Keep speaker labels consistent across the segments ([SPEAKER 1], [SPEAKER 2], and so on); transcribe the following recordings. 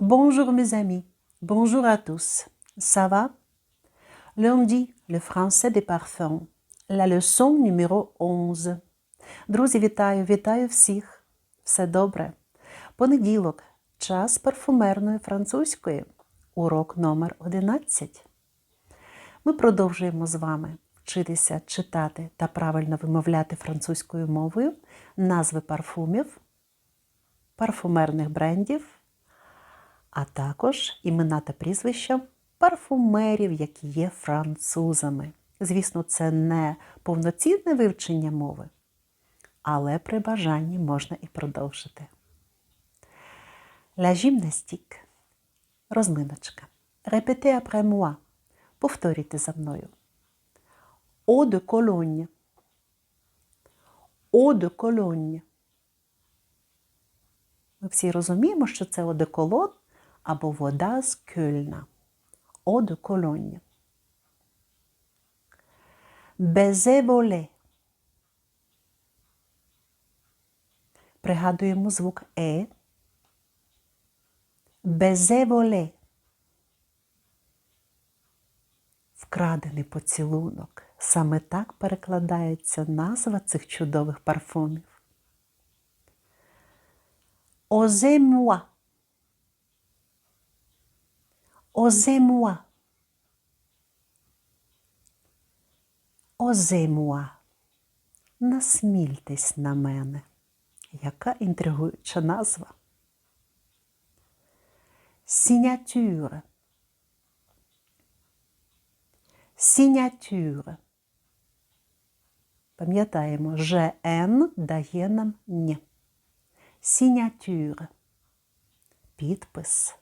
[SPEAKER 1] Bonjour mes amis, bonjour à tous. Ça va Lundi, le français des parfums. La leçon numéro 11. Друзі, вітаю, вітаю всіх. Все добре. Понеділок. Час парфумерної французької. Урок номер 11. Ми продовжуємо з вами вчитися читати та правильно вимовляти французькою мовою назви парфумів, парфумерних брендів, а також імена та прізвища парфумерів, які є французами. Звісно, це не повноцінне вивчення мови, але при бажанні можна і продовжити. La gymnastique. Розминочка. Répétez après moi. Повторюйте за мною. Eau de Cologne. Eau de Cologne. Ми всі розуміємо, що це одеколон або вода з. Eau de Cologne. Baiser. Пригадуємо звук Е. Volé. Вкрадений поцілунок. Саме так перекладається назва цих чудових парфумів. Osez-moi. Osez-moi. Osez-moi. Насмільтесь на мене. Яка інтригуюча назва. Signature. Signature. Пам'ятаємо, ЖН дає нам «н». Signature. Підпис.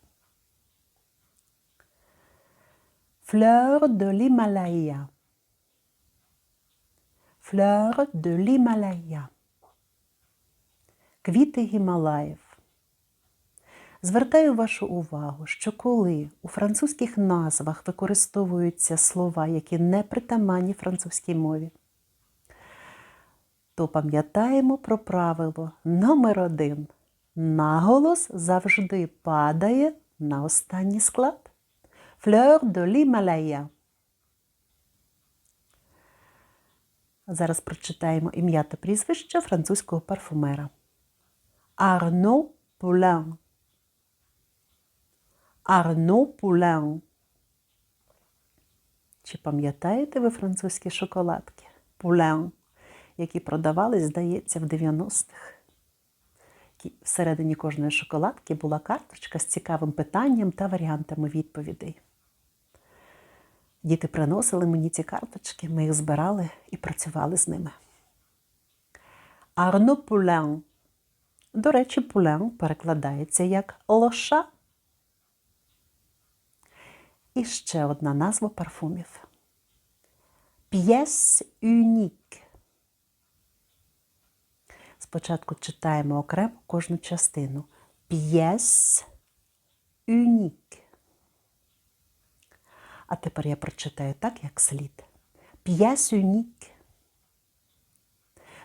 [SPEAKER 1] Fleur de l'Himalaya. Fleur de l'Himalaya. Квіти Гімалаїв. Звертаю вашу увагу, що коли у французьких назвах використовуються слова, які не притаманні французькій мові, то пам'ятаємо про правило номер один. Наголос завжди падає на останній склад. Fleur de l'Himalaya. Зараз прочитаємо ім'я та прізвище французького парфумера. Арно Poulain. Арно Poulain. Чи пам'ятаєте ви французькі шоколадки? Poulain, які продавались, здається, в 90-х. Всередині кожної шоколадки була карточка з цікавим питанням та варіантами відповідей. Діти приносили мені ці карточки, ми їх збирали і працювали з ними. Арно Пулен. До речі, пулен перекладається як лоша. І ще одна назва парфумів. П'єс Юнік. Спочатку читаємо окремо кожну частину. П'єс Юнік. А тепер я прочитаю так, як слід. П'єс Юнік.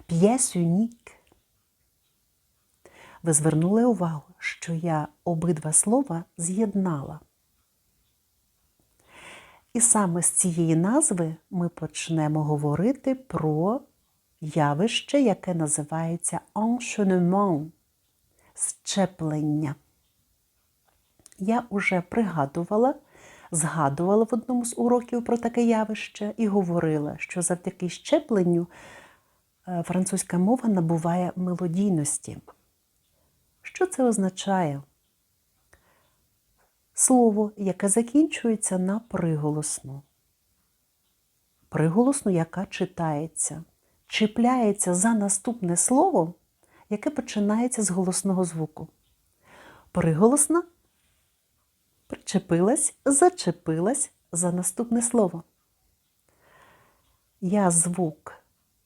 [SPEAKER 1] П'єс Юнік. Ви звернули увагу, що я обидва слова з'єднала. І саме з цієї назви ми почнемо говорити про явище, яке називається enchaînement – щеплення. Я уже пригадувала, згадувала в одному з уроків про таке явище і говорила, що завдяки щепленню французька мова набуває мелодійності. Що це означає? Слово, яке закінчується на приголосну. Приголосну, яка читається, чіпляється за наступне слово, яке починається з голосного звуку. Приголосна причепилась, зачепилась за наступне слово. Я звук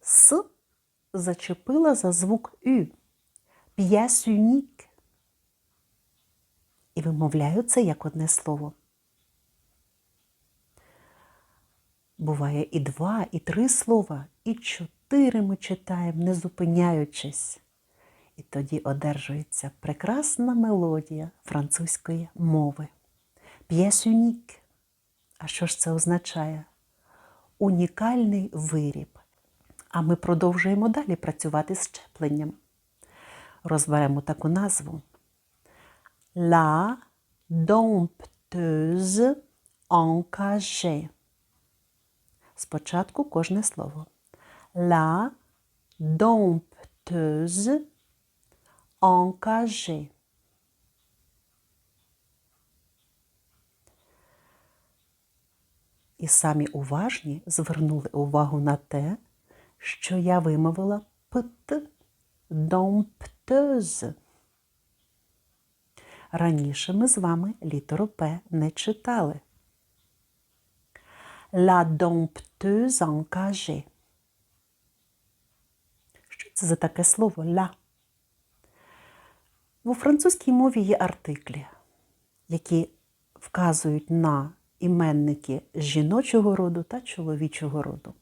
[SPEAKER 1] С зачепила за звук Ю. П'єс юнік. І вимовляю це як одне слово. Буває і два, і три слова, і чотири ми читаємо, не зупиняючись. І тоді одержується прекрасна мелодія французької мови. Pièce unique. А що ж це означає? Унікальний виріб. А ми продовжуємо далі працювати з щепленням. Розберемо таку назву. La dompteuse encagée. Спочатку кожне слово. La dompteuse encagée. І самі уважні звернули увагу на те, що я вимовила пт домптез. Раніше ми з вами літеру П не читали. La dompteuse engagée. Що це за таке слово ля? У французькій мові є артиклі, які вказують на іменники жіночого роду та чоловічого роду.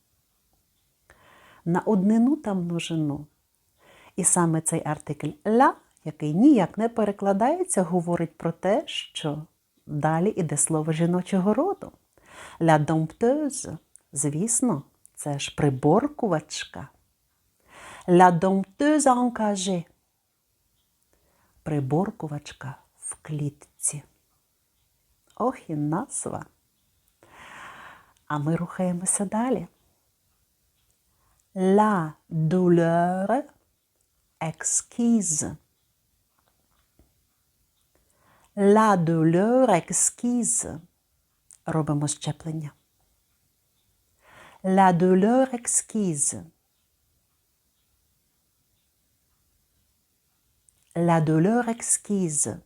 [SPEAKER 1] На однину та множину. І саме цей артикль ля, який ніяк не перекладається, говорить про те, що далі іде слово жіночого роду. La dompteuse, звісно, це ж приборкувачка. La dompteuse engagée. Приборкувачка в клітці. Ох і назва. А ми рухаємося далі. La douleur exquise. La douleur exquise. Робимо щеплення. La douleur exquise. La douleur exquise.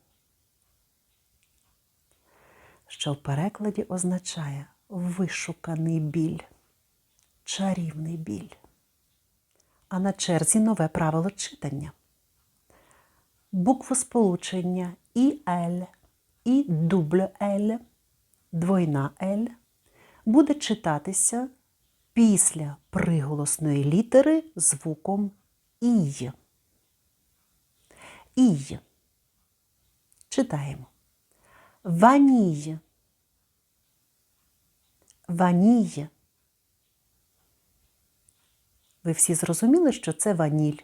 [SPEAKER 1] Що в перекладі означає вишуканий біль, чарівний біль. А на черзі нове правило читання. Буквосполучення і L, і дубль L, двойна L буде читатися після приголосної літери звуком І. І. Читаємо. Ваніль. Ваніль. Ви всі зрозуміли, що це ваніль.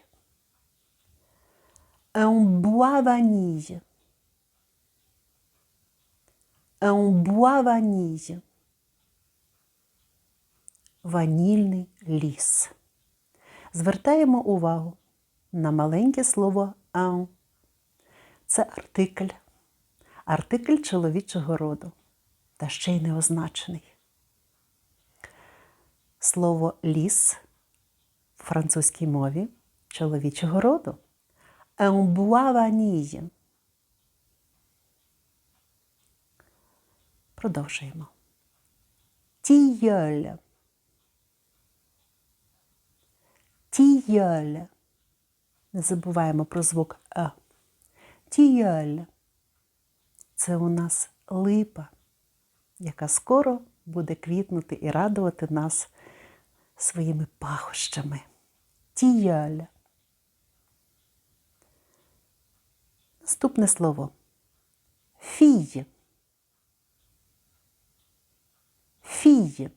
[SPEAKER 1] Un bois vanille. Un bois vanille. Ванільний ліс. Звертаємо увагу на маленьке слово un. Це артикль. Артикль чоловічого роду, та ще й не означений. Слово ліс в французькій мові чоловічого роду. Vanille. Продовжуємо. Тійоль. Тійоль. Не забуваємо про звук Е. Тійоль. Це у нас липа, яка скоро буде квітнути і радувати нас своїми пахощами. Тійоль. Наступне слово. Фій. Фій.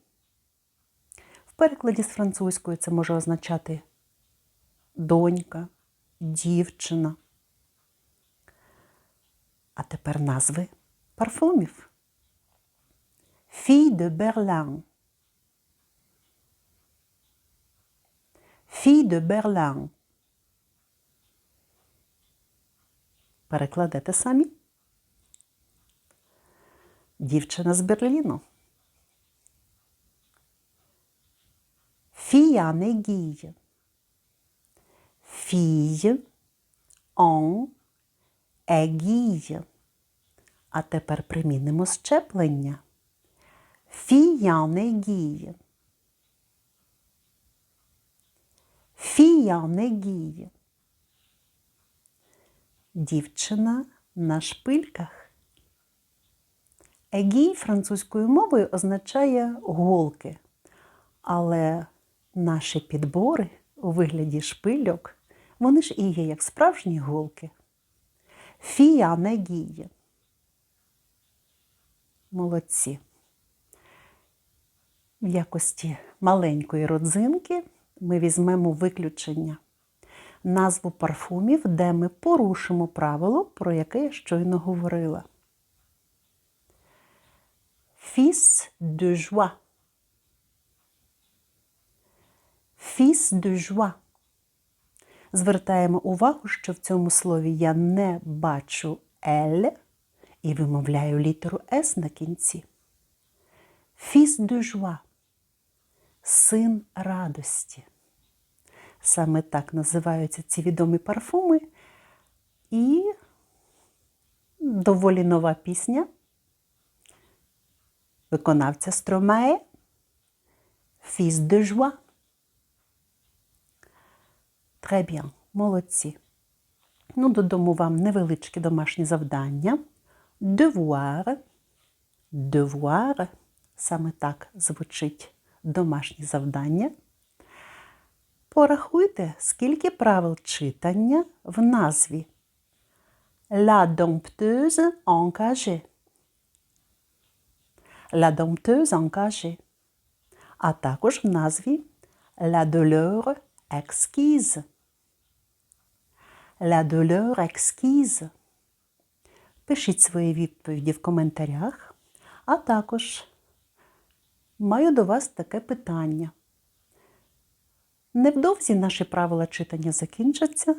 [SPEAKER 1] В перекладі з французької це може означати донька, дівчина. А тепер назви парфумів. Фій де Берлан. Фій де Берлан. Перекладете самі. Дівчина з Берліну. Фія негіє. Фій он егіє. А тепер примінимо щеплення. Фія негіє. Фія не негіє. Дівчина на шпильках. Егій французькою мовою означає голки, але наші підбори у вигляді шпильок Вони ж і є як справжні голки. Фія не гіє. Молодці. В якості маленької родзинки ми візьмемо виключення назву парфумів, де ми порушимо правило, про яке я щойно говорила. Fils de joie. Fils de joie. Звертаємо увагу, що в цьому слові я не бачу L і вимовляю літеру S на кінці. Fils de joie. Син радості. Саме так називаються ці відомі парфуми. І доволі нова пісня. Виконавця Стромає Fils de joie. Très bien, молодці. Ну, додому вам невеличкі домашні завдання. Devoir. Devoir. Саме так звучить домашнє завдання. Порахуйте, скільки правил читання в назві. La dompteuse engagée. La dompteuse engagée. А також в назві La douleur exquise. La douleur exquise. Пишіть свої відповіді в коментарях, а також маю до вас таке питання. Невдовзі наші правила читання закінчаться,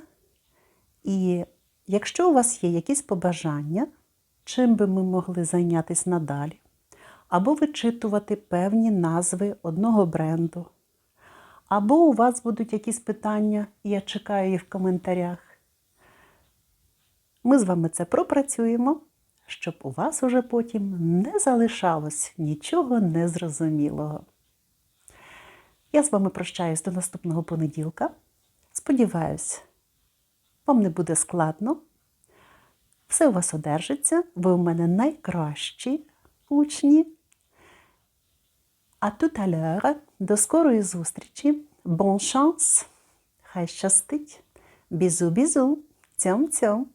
[SPEAKER 1] і якщо у вас є якісь побажання, чим би ми могли зайнятися надалі, або вичитувати певні назви одного бренду, або у вас будуть якісь питання, і я чекаю їх в коментарях. Ми з вами це пропрацюємо, щоб у вас уже потім не залишалось нічого незрозумілого. Я з вами прощаюсь до наступного понеділка. Сподіваюсь, вам не буде складно. Все у вас одержиться. Ви у мене найкращі учні. А тут l'heure. До скорої зустрічі. Bon chance! Хай щастить! Бізу-бізу! Цьом-цьом!